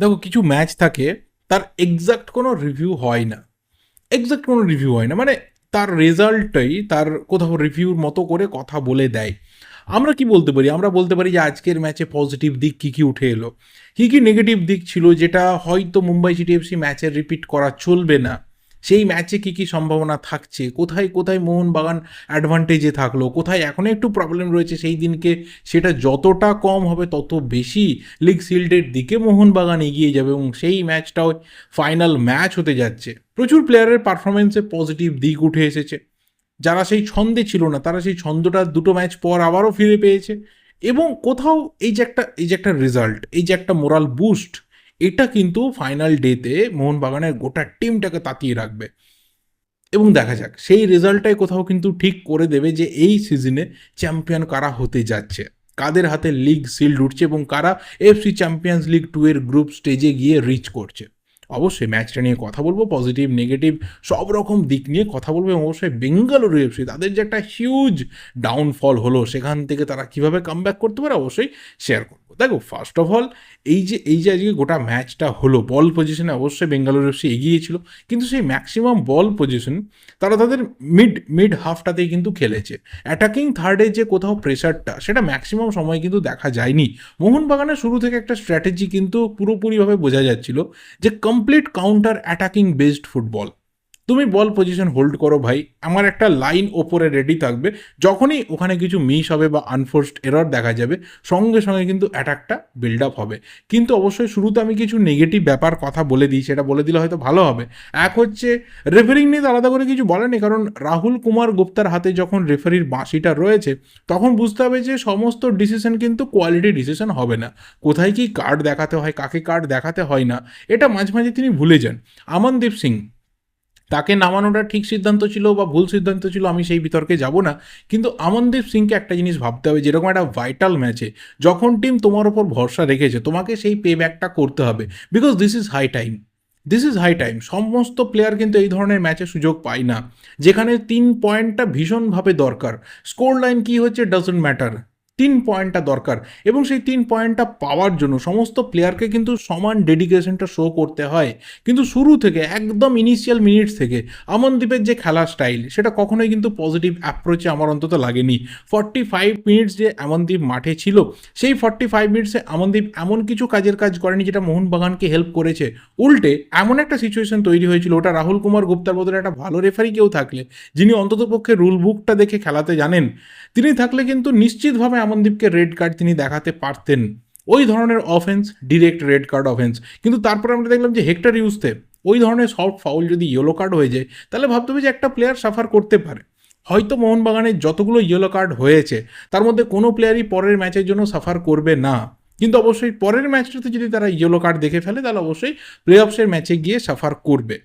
দেখো, কিছু ম্যাচ থাকে, তার এক্সাক্ট কোনো রিভিউ হয় না। এক্সাক্ট কোনো রিভিউ হয় না মানে তার রেজাল্টটাই তার কোথাও রিভিউর মতো করে কথা বলে দেয়। আমরা কি বলতে পারি? আমরা বলতে পারি যে, আজকের ম্যাচে পজিটিভ দিক কী কী উঠে এলো? কী কী নেগেটিভ দিক ছিল যেটা হয়তো মুম্বাই সিটি এফসি ম্যাচে রিপিট করা চলবে না? সেই ম্যাচে কী কী সম্ভাবনা থাকছে? কোথায় কোথায় মোহনবাগান অ্যাডভান্টেজে থাকল? কোথায় এখনও একটু প্রবলেম রয়েছে? সেই দিনকে সেটা যতটা কম হবে, তত বেশি লিগ শিল্ডের দিকে মোহনবাগান এগিয়ে যাবে এবং সেই ম্যাচটাও ফাইনাল ম্যাচ হতে যাচ্ছে। প্রচুর প্লেয়ারের পারফরমেন্সে পজিটিভ দিক উঠে এসেছে। যারা সেই ছন্দে ছিল না, তারা সেই ছন্দটা দুটো ম্যাচ পর আবারও ফিরে পেয়েছে এবং কোথাও এই যে একটা, এই যে একটা রেজাল্ট এই যে একটা মোরাল বুস্ট এটা কিন্তু ফাইনাল ডেতে মোহনবাগানের গোটা টিমটাকে তাতিয়ে রাখবে। এবং দেখা যাক, সেই রেজাল্টটাই কোথাও কিন্তু ঠিক করে দেবে যে এই সিজনে চ্যাম্পিয়ন কারা হতে যাচ্ছে। কাদের হাতে লিগ সিল্ড উঠছে এবং কারা এফসি চ্যাম্পিয়ন্স লিগ টু এর গ্রুপ স্টেজে গিয়ে রিচ করছে। অবশ্যই ম্যাচটা নিয়ে কথা বলব পজিটিভ নেগেটিভ সব রকম দিক নিয়ে কথা বলব এবং অবশ্যই বেঙ্গালুরু এফসি তাদের যে একটা হিউজ ডাউনফল হলো, সেখান থেকে তারা কীভাবে কাম করতে পারে অবশ্যই শেয়ার করব দেখো ফার্স্ট অফ অল এই যে এই যে আজকে গোটা ম্যাচটা হলো বল পজিশনে অবশ্যই বেঙ্গালুরু এফসি এগিয়েছিল কিন্তু সেই ম্যাক্সিমাম বল পজিশন তারা তাদের মিড মিড হাফটাতেই কিন্তু খেলেছে। অ্যাটাকিং থার্ডে যে কোথাও প্রেশারটা সেটা ম্যাক্সিমাম সময় কিন্তু দেখা যায়নি। মোহনবাগানের শুরু থেকে একটা স্ট্র্যাটেজি কিন্তু পুরোপুরিভাবে বোঝা যাচ্ছিল যে complete counter attacking based football তুমি বল পজিশন হোল্ড করো ভাই। আমার একটা লাইন ওপরে রেডি থাকবে। যখনই ওখানে কিছু মিস হবে বা আনফোর্সড এরর দেখা যাবে, সঙ্গে সঙ্গে কিন্তু অ্যাটাকটা বিল্ড আপ হবে। কিন্তু অবশ্যই শুরুতে আমি কিছু নেগেটিভ ব্যাপার কথা বলে দিই, সেটা বলে দিলে হয়তো ভালো হবে। এক হচ্ছে রেফারিং নিয়ে আলাদা করে কিছু বলেনি, কারণ রাহুল কুমার গুপ্তার হাতে যখন রেফারির বাঁশিটা রয়েছে, তখন বুঝতে হবে যে সমস্ত ডিসিশন কিন্তু কোয়ালিটি ডিসিশন হবে না। কোথায় কি কার্ড দেখাতে হয়, কাকে কার্ড দেখাতে হয় না, এটা মাঝে মাঝে তিনি ভুলে যান। আমনদীপ সিং তাকে নামানোটা ঠিক সিদ্ধান্ত ছিল বা ভুল সিদ্ধান্ত ছিল, আমি সেই বিতর্কে যাব না। কিন্তু আমনদীপ সিংকে একটা জিনিস ভাবতে হবে, যেরকম একটা ভাইটাল ম্যাচে যখন টিম তোমার ওপর ভরসা রেখেছে, তোমাকে সেই পে ব্যাকটা করতে হবে। Because this is high time this is high time সমস্ত প্লেয়ার কিন্তু এই ধরনের ম্যাচে সুযোগ পায় না। যেখানে তিন পয়েন্টটা ভীষণভাবে দরকার। স্কোর লাইন কী হচ্ছে ডাজন্ট ম্যাটার তিন পয়েন্টটা দরকার এবং সেই তিন পয়েন্টটা পাওয়ার জন্য সমস্ত প্লেয়ারকে কিন্তু সমান ডেডিকেশনটা শো করতে হয়। কিন্তু শুরু থেকে, একদম ইনিশিয়াল মিনিটস থেকে আমনদীপের যে খেলার স্টাইল সেটা কখনোই কিন্তু পজিটিভ অ্যাপ্রোচে আমার অন্তত লাগেনি। ফর্টি ফাইভ মিনিটস যে আমনদীপ মাঠে ছিল, সেই ফর্টি ফাইভ মিনিটসে আমনদীপ এমন কিছু কাজের কাজ করেনি যেটা মোহনবাগানকে হেল্প করেছে। উল্টে এমন একটা সিচুয়েশন তৈরি হয়েছিল, ওটা রাহুল কুমার গুপ্তার বদলে একটা ভালো রেফারি কেউ থাকলে, যিনি অন্ততপক্ষে রুল বুকটা দেখে খেলাতে জানেন, তিনি থাকলে কিন্তু নিশ্চিতভাবে আমনদীপকে রেড কার্ড তিনি দেখাতে পারতেন। ওই ধরনের offence direct red card offence কিন্তু তারপরে আমরা দেখলাম যে হেক্টর ইউজতে ওই ধরনের সফট ফাউল যদি ইয়েলো কার্ড হয়ে যায়, তাহলে ভাবতে হবে যে একটা প্লেয়ার সাফার করতে পারে। হয়তো মোহনবাগানের যতগুলো ইয়েলো কার্ড হয়েছে, তার মধ্যে কোনো প্লেয়ারই পরের ম্যাচের জন্য সাফার করবে না। কিন্তু অবশ্যই পরের ম্যাচটাতে যদি তারা ইয়েলো কার্ড দেখে ফেলে, তাহলে অবশ্যই প্লে অফসের ম্যাচে গিয়ে সাফার করবে।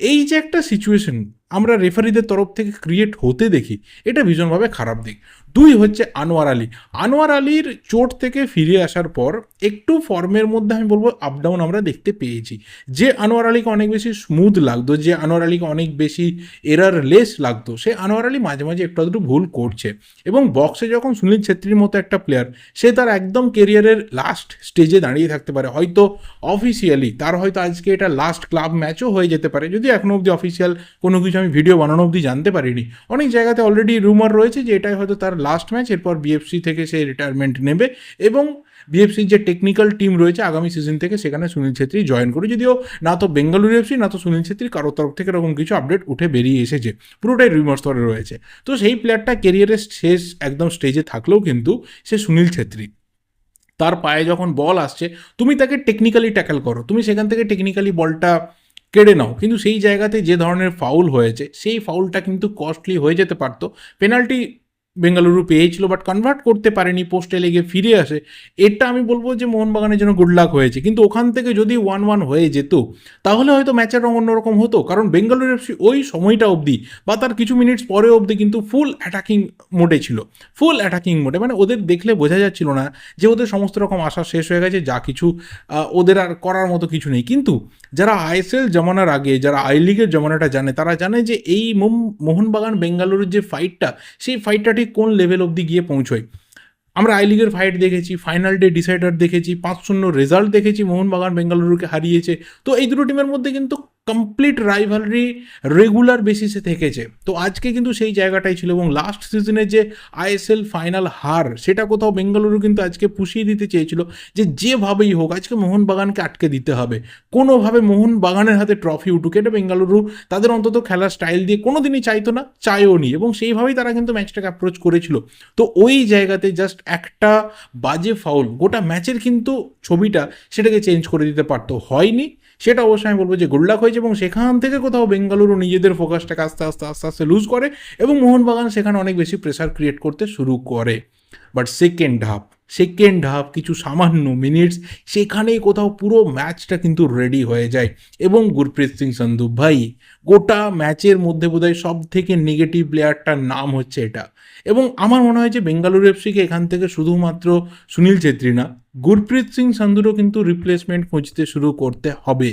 এই যে একটা সিচুয়েশন আমরা রেফারিদের তরফ থেকে ক্রিয়েট হতে দেখি, এটা ভীষণভাবে খারাপ দিক। দুই হচ্ছে আনোয়ার আলী। আনোয়ার আলীর চোট থেকে ফিরে আসার পর একটু ফর্মের মধ্যে আমি বলব আপ ডাউন আমরা দেখতে পেয়েছি। যে আনোয়ার আলীকে অনেক বেশি স্মুথ লাগতো, যে আনোয়ার আলীকে অনেক বেশি এরার লেস লাগতো, সে আনোয়ার আলী মাঝে মাঝে একটু আধটু ভুল করছে। এবং বক্সে যখন সুনীল ছেত্রীর মতো একটা প্লেয়ার সে তার একদম কেরিয়ারের লাস্ট স্টেজে দাঁড়িয়ে থাকতে পারে। হয়তো অফিসিয়ালি তার হয়তো আজকে এটা লাস্ট ক্লাব ম্যাচও হয়ে যেতে পারে। যদি এখনও অবধি অফিসিয়াল কোনো কিছু আমি ভিডিও বানানো অবধি জানতে পারিনি, অনেক জায়গাতে অলরেডি রুমার রয়েছে যে এটাই হয়তো তার লাস্ট ম্যাচ এরপর বিএফসি থেকে সে রিটায়ারমেন্ট নেবে এবং বিএফসির যে টেকনিক্যাল টিম রয়েছে আগামী সিজন থেকে সেখানে সুনীল ছেত্রী জয়েন করে যদিও না তো বেঙ্গালুরু এফসি না তো সুনীল ছেত্রী কারোর তরফ থেকে এরকম কিছু আপডেট উঠে বেরিয়ে এসেছে। পুরোটাই রিমার স্তরে রয়েছে। তো সেই প্লেয়ারটা কেরিয়ারের শেষ একদম স্টেজে থাকলেও কিন্তু সে সুনীল ছেত্রী। তার পায়ে যখন বল আসছে, তুমি তাকে টেকনিক্যালি ট্যাকেল করো। তুমি সেখান থেকে টেকনিক্যালি বলটা কেড়ে নাও। কিন্তু সেই জায়গাতে যে ধরনের ফাউল হয়েছে, সেই ফাউলটা কিন্তু কস্টলি হয়ে যেতে পারতো। পেনাল্টি বেঙ্গালুরু পেয়েছিল বাট কনভার্ট করতে পারেনি পোস্টে লেগে ফিরে আসে, এটা আমি বলব যে মোহনবাগানের জন্য গুড লাক হয়েছে। কিন্তু ওখান থেকে যদি ওয়ান ওয়ান হয়ে যেত, তাহলে হয়তো ম্যাচের রং অন্যরকম হতো, কারণ বেঙ্গালুরু এফসি ওই সময়টা অবধি, বা তার কিছু মিনিটস পরে অবধি কিন্তু ফুল অ্যাটাকিং মোডে ছিল। ফুল অ্যাটাকিং মোডে মানে ওদের দেখলে বোঝা যাচ্ছিল না যে ওদের সমস্ত রকম আশা শেষ হয়ে গেছে, যা কিছু ওদের আর করার মতো কিছু নেই। কিন্তু যারা আইএসএল জমানার আগে, যারা আই লিগের জমানাটা জানে, তারা জানে যে এই মোহনবাগান বেঙ্গালুরুর যে ফাইটটা সেই ফাইটটা ঠিক কোন লেভেল অবধি গিয়ে পৌঁছয়। আমরা আই লিগের ফাইট দেখেছি ফাইনাল ডে ডিসাইডার দেখেছি, পাঁচ শূন্য রেজাল্ট দেখেছি, মোহনবাগান, বেঙ্গালুরুকে হারিয়েছে। তো এই দুটো টিমের মধ্যে কিন্তু কমপ্লিট রাইভালরি রেগুলার বেসিসে থেকেছে। তো আজকে কিন্তু সেই জায়গাটাই ছিল এবং লাস্ট সিজনে যে আইএসএল ফাইনাল হার, সেটা কোথাও বেঙ্গালুরু কিন্তু আজকে পুষিয়ে দিতে চেয়েছিল যে যেভাবেই হোক, আজকে মোহনবাগানকে আটকে দিতে হবে। কোনোভাবে মোহনবাগানের হাতে ট্রফি উঠুক, এটা বেঙ্গালুরু তাদের অন্তত খেলার স্টাইল দিয়ে কোনো দিনই চাইতো না, চায়ও নি এবং সেইভাবেই তারা কিন্তু ম্যাচটাকে অ্যাপ্রোচ করেছিল। তো ওই জায়গাতে জাস্ট একটা বাজে ফাউল গোটা ম্যাচের কিন্তু ছবিটা সেটাকে চেঞ্জ করে দিতে পারতো, হয়নি। সেটা অবশ্যই আমি বলব যে গুল্লাক হয়েছে এবং সেখান থেকে কোথাও বেঙ্গালুরু নিজেদের ফোকাসটাকে আস্তে আস্তে আস্তে আস্তে লুজ করে এবং মোহনবাগান সেখানে অনেক বেশি প্রেশার ক্রিয়েট করতে শুরু করে। But second half second half কিছু সামান্য মিনিটস সেখানেই কোথাও পুরো ম্যাচটা কিন্তু রেডি হয়ে যায়। এবং গুরপ্রীত সিং সন্ধু ভাই, গোটা ম্যাচের মধ্যে বোধহয় সব থেকে নেগেটিভ প্লেয়ারটার নাম হচ্ছে এটা। এবং আমার মনে হয় যে বেঙ্গালুরু এফসিকে এখান থেকে শুধুমাত্র সুনীল ছেত্রী না গুরপ্রীত সিং সান্ধুরও কিন্তু রিপ্লেসমেন্ট খুঁজতে শুরু করতে হবে।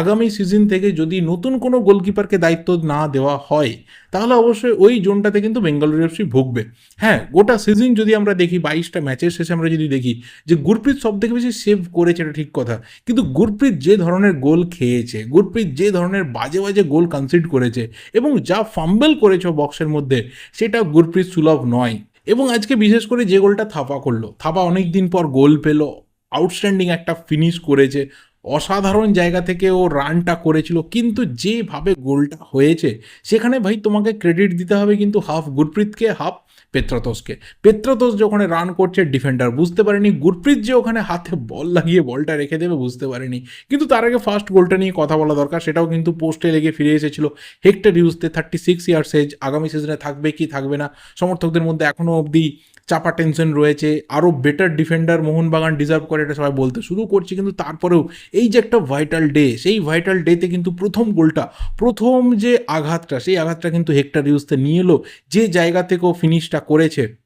আগামী সিজন থেকে যদি নতুন কোনো গোলকিপারকে দায়িত্ব না দেওয়া হয়, তাহলে অবশ্যই ওই জোনটাতে কিন্তু বেঙ্গালুরু এফসি ভুগবে। হ্যাঁ গোটা সিজন যদি আমরা দেখি, বাইশটা ম্যাচের শেষে আমরা যদি দেখি, যে গুরপ্রীত সব থেকে বেশি সেভ করেছে এটা ঠিক কথা। কিন্তু গুরপ্রীত যে ধরনের গোল খেয়েছে, গুরপ্রীত যে ধরনের বাজে বাজে গোল কনসিড করেছে এবং যা ফাম্বেল করেছে বক্সের মধ্যে, সেটা গুরপ্রীত সুলভ নয়। এবং আজকে বিশেষ করে যে গোলটা থাপা করল, থাপা অনেক দিন পর গোল পেল আউটস্ট্যান্ডিং একটা ফিনিশ করেছে, অসাধারণ জায়গা থেকে ও রানটা করেছিল, কিন্তু যেভাবে গোলটা হয়েছে, সেখানে ভাই তোমাকে ক্রেডিট দিতে হবে কিন্তু হাফ গুরপ্রীতকে হাফ পেত্রাতোসকে পেত্রাতোস যখন রান করছে ডিফেন্ডার বুঝতে পারেনি। গুরপ্রীত যে ওখানে হাতে বল লাগিয়ে বলটা রেখে দেবে, বুঝতে পারেনি। কিন্তু তার আগে ফার্স্ট গোলটা নিয়ে কথা বলা দরকার, সেটাও কিন্তু পোস্টে লেগে ফিরে এসেছিল। Hector Yuste thirty six years age আগামী সিজনে থাকবে কি থাকবে না? সমর্থকদের মধ্যে এখনও অবধি চাপা টেনশন রয়েছে। আরও বেটার ডিফেন্ডার মোহনবাগান ডিজার্ভ করে এটা সবাই বলতে শুরু করছে। কিন্তু তারপরেও এই যে একটা ভাইটাল ডে সেই ভাইটাল ডেতে কিন্তু প্রথম গোলটা প্রথম যে আঘাতটা, সেই আঘাতটা কিন্তু হেক্টর ইউজতে নিয়ে এলো। যে জায়গা থেকেও ফিনিশটা করেছে।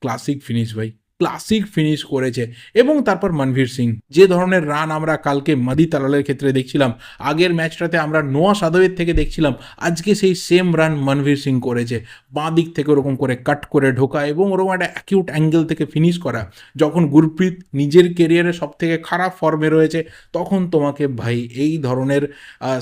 ক্লাসিক ফিনিশ ভাই। ক্লাসিক ফিনিশ করেছে। এবং তারপর মনভীর সিং। যে ধরনের রান আমরা কালকে মাদি তালালের ক্ষেত্রে দেখছিলাম, আগের ম্যাচটাতে আমরা নোয়া সাদবের থেকে দেখছিলাম, আজকে সেই সেম রান মনভীর সিং করেছে। বাঁ দিক থেকে ওরকম করে কাট করে ঢোকা এবং ওরকম একটা অ্যাকিউট অ্যাঙ্গেল থেকে ফিনিশ করা। যখন গুরপ্রীত নিজের কেরিয়ারে সব থেকে খারাপ ফর্মে রয়েছে, তখন তোমাকে ভাই এই ধরনের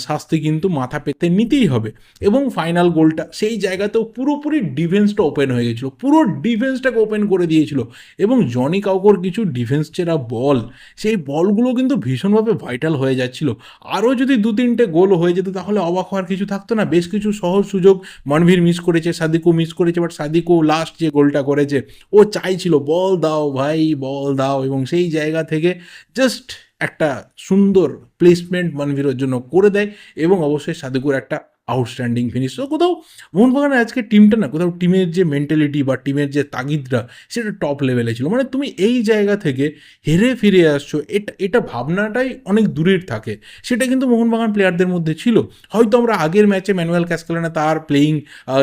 শাস্তি কিন্তু মাথা পেতে নিতেই হবে। এবং ফাইনাল গোলটা সেই জায়গাতেও পুরোপুরি ডিফেন্সটা ওপেন হয়ে গেছিল। পুরো ডিফেন্সটাকে ওপেন করে দিয়েছিল। এবং জনি কাউকর কিছু ডিফেন্স চেরা বল, সেই বলগুলো কিন্তু ভীষণভাবে ভাইটাল হয়ে যাচ্ছিল। আরও যদি দু তিনটে গোল হয়ে যেত, তাহলে অবাক হওয়ার কিছু থাকতো না। বেশ কিছু সহজ সুযোগ মনভীর মিস করেছে, সাদিকও মিস করেছে বাট সাদিকও লাস্ট যে গোলটা করেছে, ও চাইছিল, বল দাও ভাই, বল দাও। এবং সেই জায়গা থেকে জাস্ট একটা সুন্দর প্লেসমেন্ট মনভীরের জন্য করে দেয়, এবং অবশ্যই সাদিকুর একটা আউটস্ট্যান্ডিং ফিনিশ তো কোথাও মোহনবাগানের আজকে টিমটা না, কোথাও টিমের যে মেন্টালিটি বা টিমের যে তাগিদটা সেটা টপ লেভেলে ছিল। মানে তুমি এই জায়গা থেকে হেরে ফিরে আসছো, এটা এটা ভাবনাটাই অনেক দূরের থাকে। সেটা কিন্তু মোহনবাগান প্লেয়ারদের মধ্যে ছিল। হয়তো আমরা আগের ম্যাচে ম্যানুয়াল ক্যাসকেলানে তার প্লেয়িং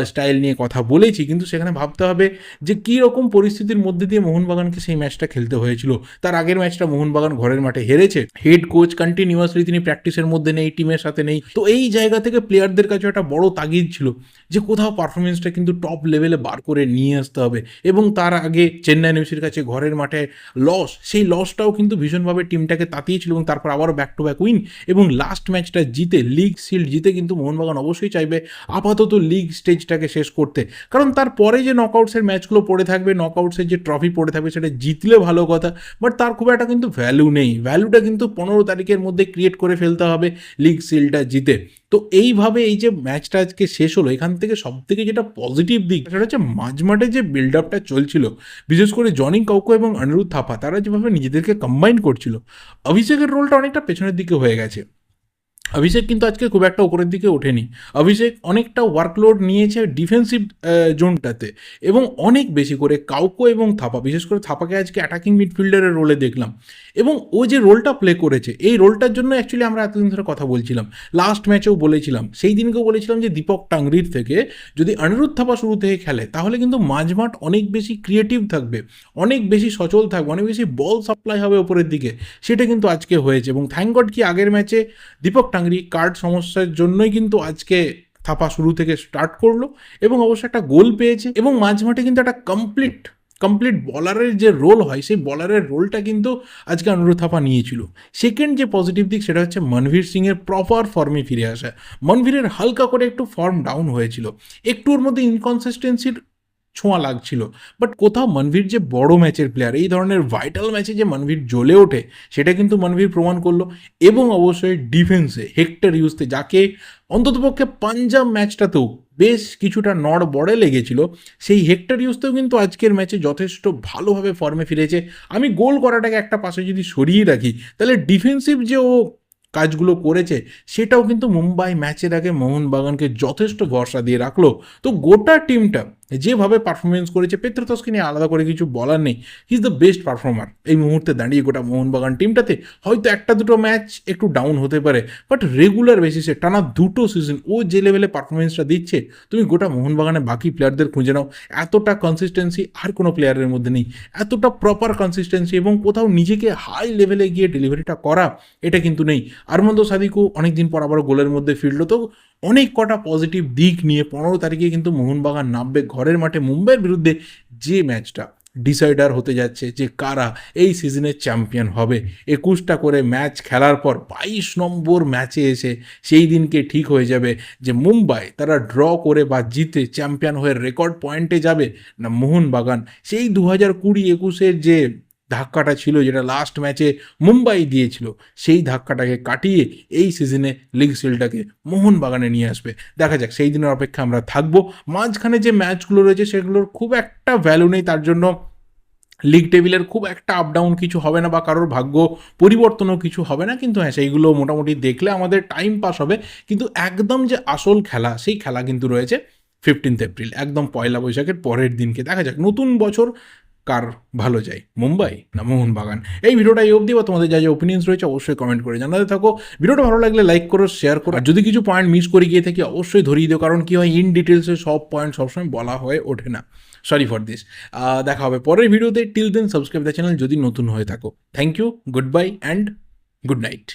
স্টাইল নিয়ে কথা বলেছি, কিন্তু সেখানে ভাবতে হবে যে কী রকম পরিস্থিতির মধ্যে দিয়ে মোহনবাগানকে সেই ম্যাচটা খেলতে হয়েছিল। তার আগের ম্যাচটা মোহনবাগান ঘরের মাঠে হেরেছে। হেড কোচ কন্টিনিউয়াসলি তিনি প্র্যাকটিসের মধ্যে নেই টিমের সাথে নেই। তো এই জায়গা থেকে প্লেয়ারদের কাছে একটা বড় তাগিদ ছিল যে কোথাও পারফরমেন্সটা কিন্তু টপ লেভেলে বার করে নিয়ে আসতে হবে। এবং তার আগে চেন্নাই নিউসির কাছে ঘরের মাঠে লস সেই লসটাও কিন্তু ভীষণভাবে টিমটাকে তাতিয়েছিল এবং তারপর আবারও ব্যাক টু ব্যাক উইন এবং লাস্ট ম্যাচটা জিতে লিগ শিল্ড জিতে কিন্তু মোহনবাগান অবশ্যই চাইবে আপাতত লিগ স্টেজটাকে শেষ করতে। কারণ তারপরে যে নকআউটসের ম্যাচগুলো পড়ে থাকবে নকআউটসের যে ট্রফি পড়ে থাকবে, সেটা জিতলে ভালো কথা বাট তার খুব একটা কিন্তু ভ্যালু নেই। ভ্যালুটা কিন্তু পনেরো তারিখের মধ্যে ক্রিয়েট করে ফেলতে হবে লিগ সিলটা জিতে। তো এইভাবে এই যে ম্যাচটা আজকে শেষ হলো, এখান থেকে সব থেকে যেটা পজিটিভ দিক সেটা হচ্ছে মাঝমাঠে যে বিল্ড আপটা চলছিল, বিশেষ করে জনি কাউকো এবং অনিরুদ্ধ থাপা, তারা যেভাবে নিজেদেরকে কম্বাইন করছিল, অভিষেকের রোলটা অনেকটা পেছনের দিকে হয়ে গেছে। অভিষেক কিন্তু আজকে খুব একটা উপরের দিকে ওঠেনি। অভিষেক অনেকটা ওয়ার্কলোড নিয়েছে ডিফেন্সিভ জোনটাতে এবং অনেক বেশি করে কাউকো এবং থাপা, বিশেষ করে থাপাকে আজকে অ্যাটাকিং মিডফিল্ডারের রোলে দেখলাম। এবং ও যে রোলটা প্লে করেছে, এই রোলটার জন্য অ্যাকচুয়ালি আমরা এতদিন ধরে কথা বলছিলাম। লাস্ট ম্যাচেও বলেছিলাম। সেই দিনকেও বলেছিলাম যে দীপক টাংরির থেকে যদি অনিরুদ্ধ থাপা শুরু থেকে খেলে, তাহলে কিন্তু মাঝমাঠ অনেক বেশি ক্রিয়েটিভ থাকবে, অনেক বেশি সচল থাকবে, অনেক বেশি বল সাপ্লাই হবে ওপরের দিকে। সেটা কিন্তু আজকে হয়েছে এবং থ্যাংক গড কি আগের ম্যাচে দীপক টাংরি কার্ড সমস্যার জন্যই কিন্তু আজকে থাপা শুরু থেকে স্টার্ট করল এবং অবশ্যই একটা গোল পেয়েছে এবং মাঝমাঠে কিন্তু একটা কমপ্লিট কমপ্লিট বলারের যে রোল হয়, সেই বলারের রোলটা কিন্তু আজকে অনুরোধ থাপা নিয়েছিল। সেকেন্ড যে পজিটিভ দিক সেটা হচ্ছে মনভীর সিংয়ের প্রপার ফর্মে ফিরে আসা। মনভীরের হালকা করে একটু ফর্ম ডাউন হয়েছিল। একটু ওর মধ্যে ইনকনসিস্টেন্সির ছোঁয়া লাগছিল। বাট কোথাও মনভীর যে বড় ম্যাচের প্লেয়ার এই ধরনের ভাইটাল ম্যাচে যে মনভীর জ্বলে ওঠে, সেটা কিন্তু মনভীর প্রমাণ করল। এবং অবশ্যই ডিফেন্সে হেক্টর ইউজতে যাকে অন্ততপক্ষে পাঞ্জাব ম্যাচটাতেও বেশ কিছুটা নড় বড়ে লেগেছিল, সেই হেক্টর ইউজতেও কিন্তু আজকের ম্যাচে যথেষ্ট ভালোভাবে ফর্মে ফিরেছে। আমি গোল করাটাকে একটা পাশে যদি সরিয়ে রাখি, তাহলে ডিফেন্সিভ যে ও কাজগুলো করেছে, সেটাও কিন্তু মুম্বাই ম্যাচের আগে মোহনবাগানকে যথেষ্ট ভরসা দিয়ে রাখল। তো গোটা টিমটা যেভাবে পারফরমেন্স করেছে, পেত্রতসকে নিয়ে আলাদা করে কিছু বলার নেই। He is the best performer এই মুহূর্তে দাঁড়িয়ে গোটা মোহনবাগান টিমটাতে হয়তো একটা দুটো ম্যাচ একটু ডাউন হতে পারে বাট রেগুলার বেসিসে টানা দুটো সিজন ও যে লেভেলে পারফরমেন্সটা দিচ্ছে, তুমি গোটা মোহনবাগানে বাকি প্লেয়ারদের খুঁজে নাও। এতটা কনসিস্টেন্সি আর কোনো প্লেয়ারের মধ্যে নেই। এতটা প্রপার কনসিস্টেন্সি এবং কোথাও নিজেকে হাই লেভেলে গিয়ে ডেলিভারিটা করা, এটা কিন্তু নেই। আরমন্দ সাদিকও অনেকদিন পর আবার গোলের মধ্যে ফিরলো, তো অনেক কটা পজিটিভ দিক নিয়ে পনেরো তারিখে কিন্তু মোহনবাগান নামবে ঘরের মাঠে মুম্বাইয়ের বিরুদ্ধে যে ম্যাচটা ডিসাইডার হতে যাচ্ছে যে কারা এই সিজনের চ্যাম্পিয়ন হবে। একুশটা করে ম্যাচ খেলার পর বাইশ নম্বর ম্যাচে এসে সেই দিনকে ঠিক হয়ে যাবে যে মুম্বাই তারা ড্র করে বা জিতে চ্যাম্পিয়ন হয়ে রেকর্ড পয়েন্টে যাবে না মোহনবাগান। সেই দু হাজার কুড়ি একুশের যে ধাক্কাটা ছিল যেটা লাস্ট ম্যাচে মুম্বাই দিয়েছিল। সেই ধাক্কাটাকে কাটিয়ে এই সিজনে লিগ সিলটাকে মোহনবাগানে নিয়ে আসবে। দেখা যাক, সেই দিনের অপেক্ষা আমরা থাকব। মাঝখানে যে ম্যাচগুলো রয়েছে সেগুলোর খুব একটা ভ্যালু নেই, তার জন্য লিগ টেবিলের খুব একটা আপ ডাউন কিছু হবে না বা কারোর ভাগ্য পরিবর্তনও কিছু হবে না। কিন্তু হ্যাঁ সেইগুলো মোটামুটি দেখলে আমাদের টাইম পাস হবে। কিন্তু একদম যে আসল খেলা, সেই খেলা কিন্তু রয়েছে ফিফটিন্থ এপ্রিল একদম পয়লা বৈশাখের পরের দিনকে। দেখা যাক, নতুন বছর কার ভালো যায় মুম্বাই না মোহনবাগান? এই ভিডিওটা এই অবধি বা তোমাদের যা যা ওপিনিয়ন্স রয়েছে অবশ্যই কমেন্ট করে জানাতে থাকো। ভিডিওটা ভালো লাগলে লাইক করো শেয়ার করো। আর যদি কিছু পয়েন্ট মিস করে গিয়ে থাকি, অবশ্যই ধরিয়ে দিও, কারণ কী হয় ইন ডিটেলসে সব পয়েন্ট সবসময় বলা হয়ে ওঠে না। সরি ফর দিস দেখা হবে পরের ভিডিওতে। Till then subscribe the channel যদি নতুন হয়ে থাকো। Thank you good bye and good night